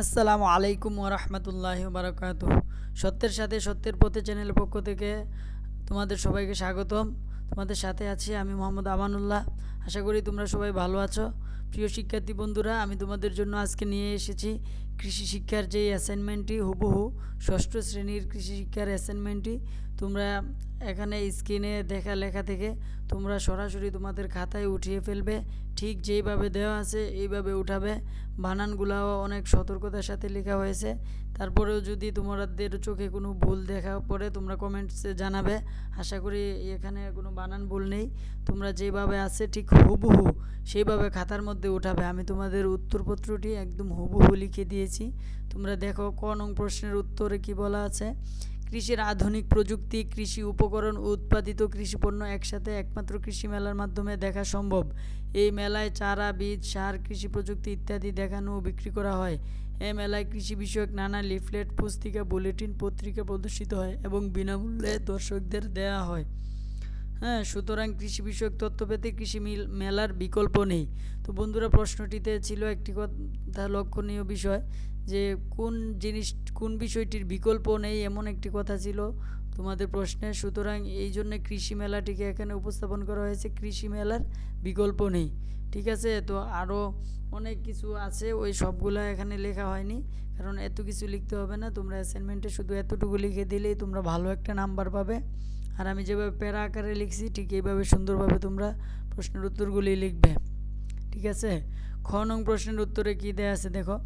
আসসালামু আলাইকুম ওরহমতুল্লাহ বারকাত সত্যের সাথে সত্যের পথে চ্যানেলের পক্ষ থেকে তোমাদের সবাইকে স্বাগতম। তোমাদের সাথে আছি আমি মোহাম্মদ আমানুল্লাহ। আশা করি তোমরা সবাই ভালো আছো। প্রিয় শিক্ষার্থী বন্ধুরা, আমি তোমাদের জন্য আজকে নিয়ে এসেছি কৃষি শিক্ষার যে অ্যাসাইনমেন্টটি হুবহু ষষ্ঠ শ্রেণির কৃষি শিক্ষার অ্যাসাইনমেন্টটি তোমরা এখানে স্ক্রিনে দেখা লেখা থেকে তোমরা সরাসরি তোমাদের খাতায় উঠিয়ে ফেলবে। ঠিক যেইভাবে দেওয়া আছে, এইভাবে উঠাবে। বানানগুলাও অনেক সতর্কতার সাথে লেখা হয়েছে। তারপরেও যদি তোমাদের চোখে কোনো ভুল দেখা পড়ে, তোমরা কমেন্টসে জানাবে। আশা করি এখানে কোনো বানান ভুল নেই। তোমরা যেভাবে আছে, ঠিক হুবহু সেইভাবে খাতার মধ্যে উঠাবে। আমি তোমাদের উত্তরপত্রটি একদম হুবহু লিখে দিয়েছি। তোমরা দেখো ক নং প্রশ্নের উত্তরে কি বলা আছে? কৃষির আধুনিক প্রযুক্তি, কৃষি উপকরণ, উৎপাদিত কৃষি পণ্য একসাথে একমাত্র কৃষি মেলার মাধ্যমে দেখা সম্ভব। এই মেলায় চারা, বীজ, সার, কৃষি প্রযুক্তি ইত্যাদি দেখানো ও বিক্রি করা হয়। এ মেলায় কৃষি বিষয়ক নানা লিফলেট, পুস্তিকা, বুলেটিন, পত্রিকা প্রদর্শিত হয় এবং বিনামূল্যে দর্শকদের দেওয়া হয়। হ্যাঁ সুতরাং কৃষি বিষয়ক তথ্য পেতে কৃষি মিল মেলার বিকল্প নেই। তো বন্ধুরা, প্রশ্নটিতে ছিল একটি কথা লক্ষণীয় বিষয়, যে কোন জিনিস, কোন বিষয়টির বিকল্প নেই এমন একটি কথা ছিল তোমাদের প্রশ্নে। সুতরাং এই জন্য কৃষি মেলাটিকে এখানে উপস্থাপন করা হয়েছে। কৃষি মেলার বিকল্প নেই। ঠিক আছে? তো আরও অনেক কিছু আছে, ওই সবগুলো এখানে লেখা হয়নি, কারণ এত কিছু লিখতে হবে না। তোমরা অ্যাসাইনমেন্টে শুধু এতটুকু লিখে দিলেই তোমরা ভালো একটা নাম্বার পাবে। আর আমি যেভাবে প্যারা আকারে লিখছি, ঠিক এইভাবে সুন্দরভাবে তোমরা প্রশ্নের উত্তরগুলি লিখবে। ঠিক আছে? খ নং প্রশ্নের উত্তরে কী দেয়া আছে দেখো?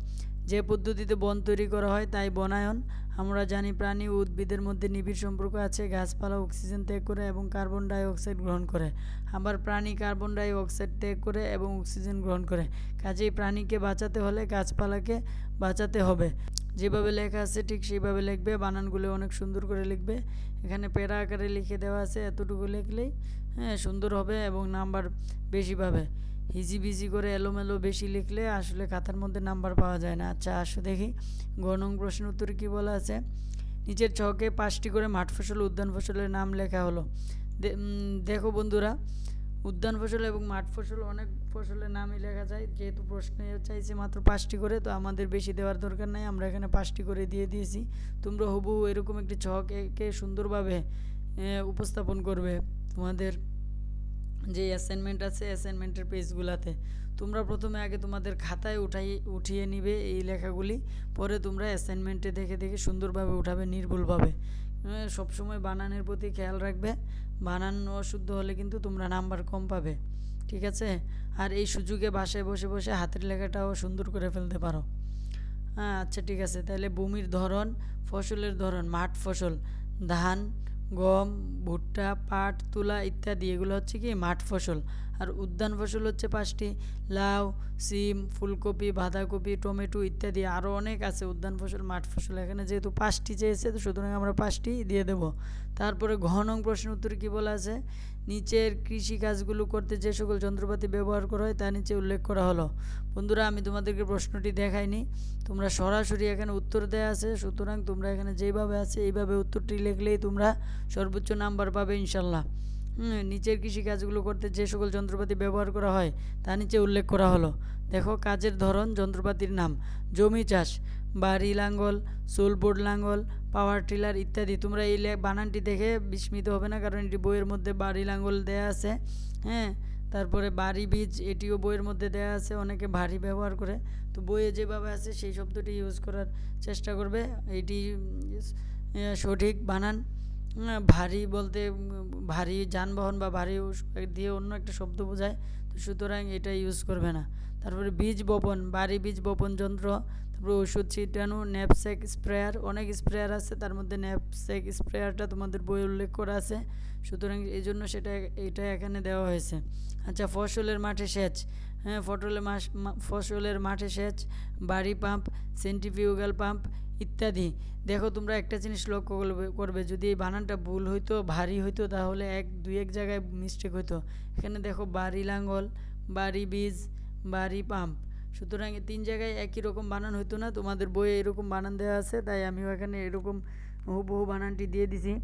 যে পদ্ধতিতে বন তৈরি করা হয় তাই বনায়ন। আমরা জানি প্রাণী ও উদ্ভিদের মধ্যে নিবিড় সম্পর্ক আছে, গাছপালা অক্সিজেন ত্যাগ করে এবং কার্বন ডাই অক্সাইড গ্রহণ করে। আবার প্রাণী কার্বন ডাই অক্সাইড ত্যাগ করে এবং অক্সিজেন গ্রহণ করে। কাজেই প্রাণীকে বাঁচাতে হলে গাছপালাকে বাঁচাতে হবে। যেভাবে লেখা আছে ঠিক সেইভাবে লিখবে। বানানগুলো অনেক সুন্দর করে লিখবে। এখানে প্যারা আকারে লিখে দেওয়া আছে। এতটুকু লিখলেই হ্যাঁ সুন্দর হবে এবং নাম্বার বেশি পাবে। হিজিবিজি করে এলোমেলো বেশি লিখলে আসলে খাতার মধ্যে নাম্বার পাওয়া যায় না। আচ্ছা আসো দেখি। গণং নং প্রশ্নের উত্তরে কী বলা আছে? নিচের ছকে পাঁচটি করে মাঠ ফসল, উদ্যান ফসলের নাম লেখা হলো। দেখো বন্ধুরা, উদ্যান ফসল এবং মাঠ ফসল অনেক ফসলের নামই লেখা যায়। যেহেতু প্রশ্নে চাইছে মাত্র পাঁচটি করে, তো আমাদের বেশি দেওয়ার দরকার নাই। আমরা এখানে পাঁচটি করে দিয়ে দিয়েছি। তোমরা হুবহু এরকম একটি ছক একে সুন্দরভাবে উপস্থাপন করবে তোমাদের যে অ্যাসাইনমেন্ট আছে অ্যাসাইনমেন্টের পেজগুলোতে তোমরা প্রথমে আগে তোমাদের খাতায় উঠাই উঠিয়ে নিবে এই লেখাগুলি পরে তোমরা অ্যাসাইনমেন্টে দেখে দেখে সুন্দরভাবে উঠাবে নির্ভুলভাবে। আহ, সবসময় বানানের প্রতি খেয়াল রাখবে বানান অশুদ্ধ হলে কিন্তু তোমরা নাম্বার কম পাবে ঠিক আছে? আর এই সুযোগে বাসায় বসে বসে হাতের লেখাটাও সুন্দর করে ফেলতে পারো। হ্যাঁ আচ্ছা ঠিক আছে তাহলে ভূমির ধরন ফসলের ধরন মাঠ ফসল ধান গম ভুট্টা পাট তুলা ইত্যাদি এগুলো হচ্ছে কি মাঠ ফসল। আর উদ্যান ফসল হচ্ছে পাঁচটি। লাউ, সিম, ফুলকপি, বাঁধাকপি, টমেটো ইত্যাদি আরও অনেক আছে উদ্যান ফসল, মাঠ ফসল। এখানে যেহেতু পাঁচটি চেয়েছে, তো সুতরাং আমরা পাঁচটি দিয়ে দেব। তারপরে ঘ নং প্রশ্নের উত্তরে কী বলা আছে? নিচের কৃষি কাজগুলো করতে যে সকল যন্ত্রপাতি ব্যবহার করা হয় তা নিচে উল্লেখ করা হলো। বন্ধুরা, আমি তোমাদেরকে প্রশ্নটি দেখাইনি। তোমরা সরাসরি এখানে উত্তর দেওয়া আছে, সুতরাং তোমরা এখানে যেভাবে আছে, এইভাবে উত্তরটি লিখলেই তোমরা সর্বোচ্চ নাম্বার পাবে ইনশাল্লাহ। নিচের কৃষি কাজগুলো করতে যে সকল যন্ত্রপাতি ব্যবহার করা হয়, তা নিচে উল্লেখ করা হলো। দেখো, কাজের ধরন, যন্ত্রপাতির নাম, জমি চাষ, বাড়ি লাঙ্গল সোলবোর্ড লাঙ্গল, পাওয়ার টিলার ইত্যাদি। তোমরা এই বানানটি দেখে বিস্মিত হবে না, কারণ এটি বইয়ের মধ্যে বাড়ি লাঙ্গল দেয়া আছে হ্যাঁ? তারপরে বাড়ি বীজ, এটিও বইয়ের মধ্যে দেয়া আছে, অনেকে ভারী ব্যবহার করে। তো বইয়ে যেভাবে আছে, সেই শব্দটি ইউজ করার চেষ্টা করবে। এটি সঠিক বানান। ভারী বলতে ভারী যানবাহন বা ভারী দিয়ে অন্য একটা শব্দ বোঝায়, তো সুতরাং এটা ইউজ করবে না। তারপরে বীজ বপন বাড়ি বীজ বপন যন্ত্র, তারপরে ওষুধ ছিটানো ন্যাপস্যাক স্প্রেয়ার অনেক স্প্রেয়ার আছে, তার মধ্যে ন্যাপস্যাক স্প্রেয়ারটা তোমাদের বই উল্লেখ করা আছে, সুতরাং এই জন্য সেটা, এটা এখানে দেওয়া হয়েছে। আচ্ছা ফসলের মাঠে সেচ হ্যাঁ ফসলের মাস ফসলের মাঠে সেচ, বাড়ি পাম্প সেন্ট্রিফিউগাল পাম্প ইত্যাদি। দেখো, তোমরা একটা জিনিস লক্ষ্য করবে যদি এই বানানটা ভুল হইতো, ভারী হইতো, তাহলে এক, দুই, এক জায়গায় মিস্টেক হইতো। এখানে দেখো, বাড়ি লাঙ্গল, বাড়ি বীজ, বাড়ি পাম্প। সুতরাং তিন জায়গায় একই রকম বানান হইতো না, তোমাদের বইয়ে এরকম বানান দেওয়া আছে, তাই আমিও এখানে এরকম হুবহু বানানটি দিয়ে দিছি।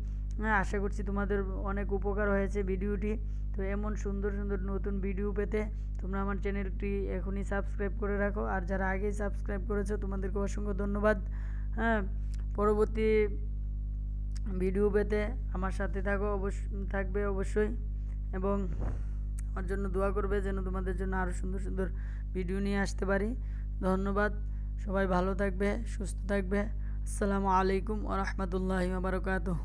হ্যাঁ আশা করছি তোমাদের অনেক উপকার হয়েছে ভিডিওটি। তো এমন সুন্দর সুন্দর নতুন ভিডিও পেতে তোমরা আমার চ্যানেলটি এখনই সাবস্ক্রাইব করে রাখো। আর যারা আগেই সাবস্ক্রাইব করেছ, তোমাদেরকে অসংখ্য ধন্যবাদ। হ্যাঁ পরবর্তী ভিডিও পেতে আমার সাথে থাকো, অবশ্য, থাকবে অবশ্যই। এবং আমার জন্য দোয়া করবে যেন তোমাদের জন্য আরও সুন্দর সুন্দর ভিডিও নিয়ে আসতে পারি। ধন্যবাদ। সবাই ভালো থাকবে, সুস্থ থাকবে। আসসালামু আলাইকুম ওরহমতুল্লাহি বারকাতুহ।